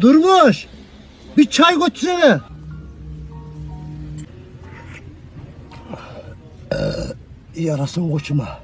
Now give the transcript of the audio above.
Durmuş. Bir çay götürsene. Ee, yarasın koçuma.